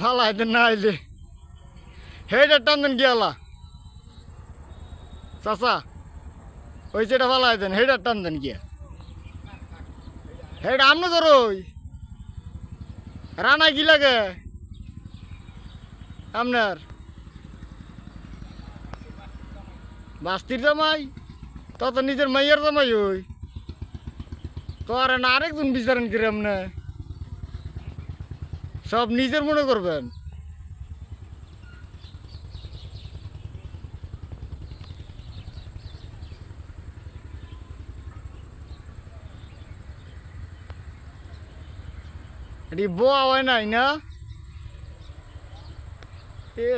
ফালাই দেন না আইলে। হেটা টান দেন গিয়ালা। চাচা, ওই যেটা ফালাই দেন হেটা টান দেন গিয়া। হেটা আমনে ধরো রানা কি লাগে? আপনার বাস্তির জামাই, তো তো নিজের মাইয়ার জামাই ওই। তো আর না আরেকজন বিচারেন করে আপনি সব নিজের মনে করবেন। এটি বোয়া হয় নাই না? এ